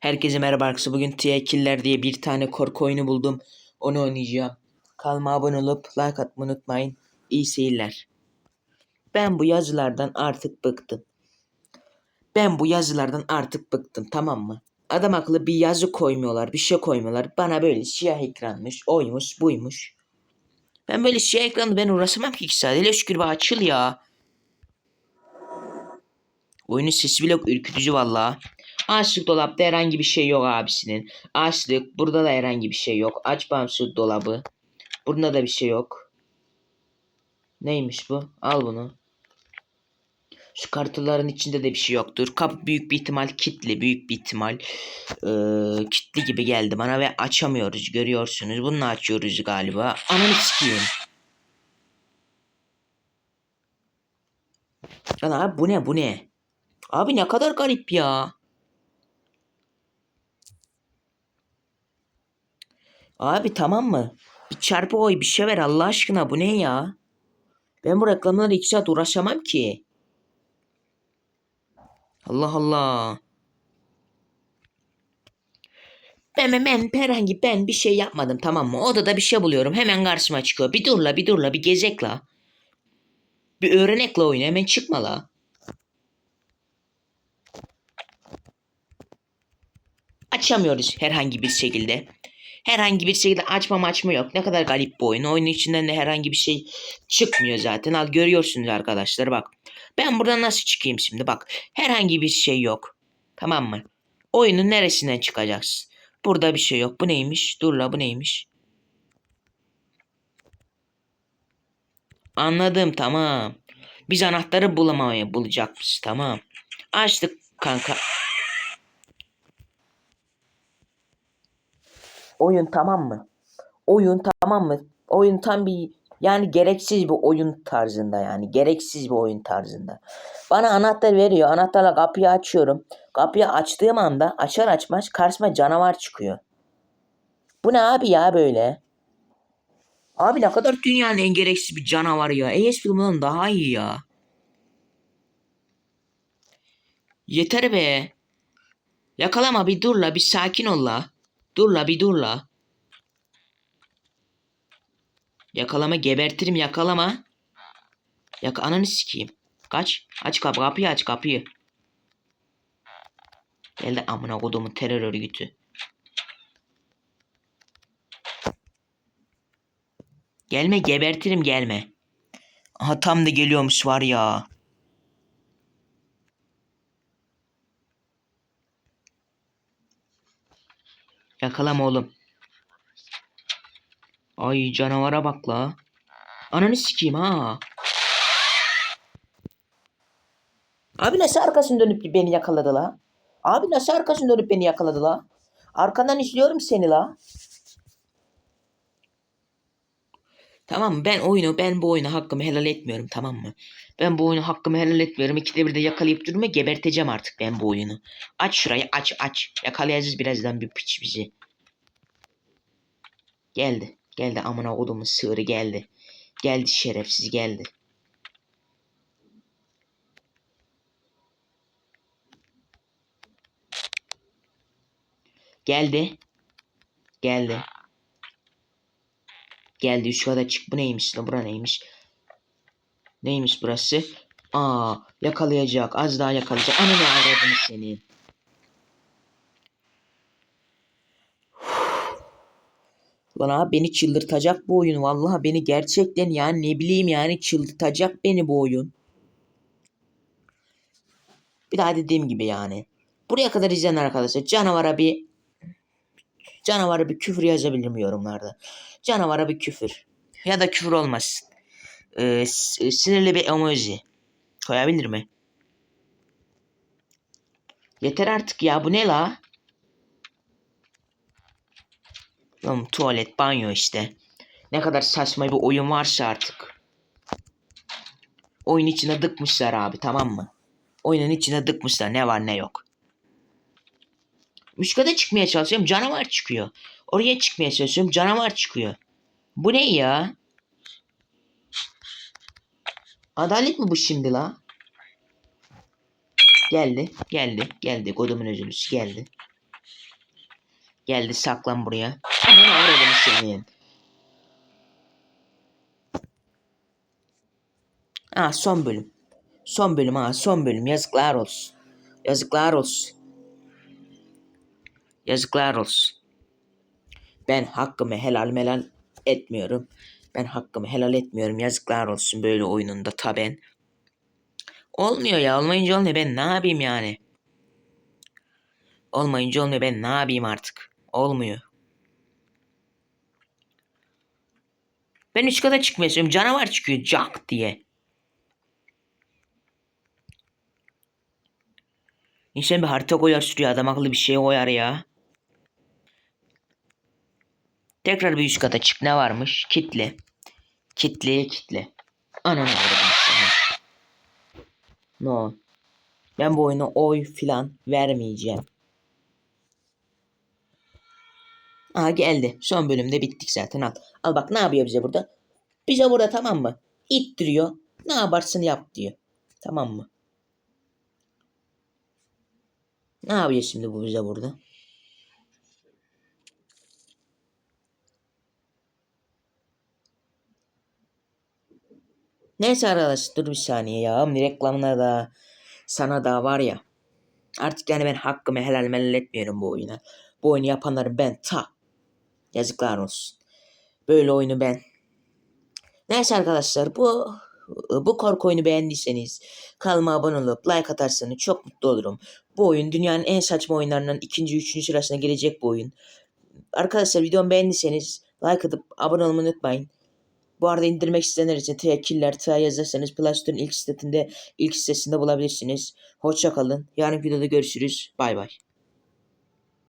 Herkese merhaba arkadaşlar. Bugün TIA Killer diye bir tane korku oyunu buldum. Onu oynayacağım. Kanalıma abone olup like atmayı unutmayın. İyi seyirler. Ben bu yazılardan artık bıktım. Ben bu yazılardan artık bıktım tamam mı? Adam akıllı bir yazı koymuyorlar, bir şey koymuyorlar. Bana böyle siyah ekranmış, oymuş, buymuş. Ben böyle siyah ekranla ben uğraşamam ki iki saat. Hele şükür bir açıl ya. Oyunun sesi bile ürkütücü valla. Açlık dolapta herhangi bir şey yok abisinin. Açlık burada da herhangi bir şey yok. Aç bağımsız dolabı. Burada da bir şey yok. Neymiş bu? Al bunu. Şu kartların içinde de bir şey yoktur. Kapı büyük bir ihtimal kilitli. Büyük bir ihtimal ee, kilitli gibi geldi bana ve açamıyoruz. Görüyorsunuz. Bunu açıyoruz galiba. Ananı sikeyim. Lan abi bu ne bu ne? Abi ne kadar garip ya. Abi tamam mı? Bir çarpı oy bir şey ver Allah aşkına bu ne ya? Ben bu reklamlarla iki saat uğraşamam ki. Allah Allah. Ben, ben, ben herhangi ben bir şey yapmadım tamam mı? Odada bir şey buluyorum hemen karşıma çıkıyor. Bir dur la bir dur la bir gezek la. Bir öğrenek la hemen çıkma la. Açamıyoruz herhangi bir şekilde. Herhangi bir şekilde açma açma yok. Ne kadar garip bu oyun. Oyunun içinden de herhangi bir şey çıkmıyor zaten. Al görüyorsunuz arkadaşlar bak. Ben buradan nasıl çıkayım şimdi bak. Herhangi bir şey yok. Tamam mı? Oyunun neresinden çıkacaksın? Burada bir şey yok. Bu neymiş? Dur la bu neymiş? Anladım tamam. Biz anahtarı bulamaya bulacakmışız tamam. Açtık kanka. Oyun tamam mı? Oyun tamam mı? Oyun tam bir yani gereksiz bir oyun tarzında yani gereksiz bir oyun tarzında. Bana anahtar veriyor. Anahtarla kapıyı açıyorum. Kapıyı açtığım anda açar açmaz karşıma canavar çıkıyor. Bu ne abi ya böyle? Abi ne kadar dünyanın en gereksiz bir canavarı ya. AS filminden daha iyi ya. Yeter be. Yakalama bir dur la bir sakin ol la. Dur la bir dur la. Yakalama gebertirim yakalama. Yak ananı sikeyim. Kaç. Aç kapı kapıyı aç kapıyı. Geldi amına kodumun terör örgütü. Gelme gebertirim gelme. Aha tam da geliyormuş var ya. Yakalama oğlum. Ay canavara bak la. Ananı sikeyim ha. Abi nasıl arkasını dönüp beni yakaladı la? Abi nasıl arkasını dönüp beni yakaladı la? Arkandan izliyorum seni la. Tamam mı? Ben oyunu ben bu oyunu hakkımı helal etmiyorum tamam mı? Ben bu oyunu hakkımı helal etmiyorum. İkide bir de yakalayıp durma geberteceğim artık ben bu oyunu. Aç şurayı aç aç. Yakalayacağız birazdan bir piç bizi. Geldi. Geldi amına kodumun sığırı geldi. Geldi şerefsiz geldi. Geldi. Geldi. Geldi üst kata çık. Bu neymiş lan? Bura neymiş? Neymiş burası? Aa yakalayacak. Az daha yakalayacak. Ananı avradını seni. Lan abi beni çıldırtacak bu oyun. Vallahi beni gerçekten yani ne bileyim yani çıldırtacak beni bu oyun. Bir daha dediğim gibi yani. Buraya kadar izleyen arkadaşlar canavara bir canavara bir küfür yazabilirim yorumlarda. Canavara bir küfür. Ya da küfür olmasın. Ee, sinirli bir emoji. Koyabilir mi? Yeter artık ya bu ne la? Oğlum tuvalet banyo işte. Ne kadar saçma bir oyun varsa artık. Oyun içine dıkmışlar abi tamam mı? Oyunun içine dıkmışlar ne var ne yok. Kata çıkmaya çalışıyorum canavar çıkıyor. Oraya çıkmaya çalışıyorum canavar çıkıyor. Bu ne ya? Adalet mi bu şimdi la? Geldi, geldi, geldi. Godumun özürlüsü geldi. Geldi saklan buraya. Ananı avradını senin. Ha son bölüm. Son bölüm ha son bölüm. Yazıklar olsun. Yazıklar olsun. Yazıklar olsun. Ben hakkımı helal melal etmiyorum. Ben hakkımı helal etmiyorum. Yazıklar olsun böyle oyununda taben. Olmuyor ya. Olmayınca olmuyor. Ben ne yapayım yani? Olmayınca olmuyor. Ben ne yapayım artık? Olmuyor. Ben üç kata çıkmak istiyorum. Canavar çıkıyor. Cak diye. İnsan bir harita koyar sürüyor. Adam akıllı bir şey koyar ya. Tekrar bir üst kata çık. Ne varmış? Kitle. Kitleye kitle. Ananı avradım seni. No. Ben bu oyuna oy filan vermeyeceğim. Aha geldi. Son bölümde bittik zaten al. Al bak ne yapıyor bize burada? Bize burada tamam mı? İttiriyor. Ne yaparsın yap diyor. Tamam mı? Ne yapıyor şimdi bu bize burada? Neyse arkadaşlar dur bir saniye ya. Reklamına da sana da var ya. Artık yani ben hakkımı helal melal etmiyorum bu oyuna. Bu oyunu yapanları ben ta. Yazıklar olsun. Böyle oyunu ben. Neyse arkadaşlar bu bu korku oyunu beğendiyseniz kanalıma abone olup like atarsanız çok mutlu olurum. Bu oyun dünyanın en saçma oyunlarından ikinci, üçüncü sırasına gelecek bu oyun. Arkadaşlar videomu beğendiyseniz like atıp abone olmayı unutmayın. Bu arada indirmek isteyenler için T-Killer T yazarsanız Play ilk sitesinde ilk sitesinde bulabilirsiniz. Hoşça kalın. Yarın videoda görüşürüz. Bay bay.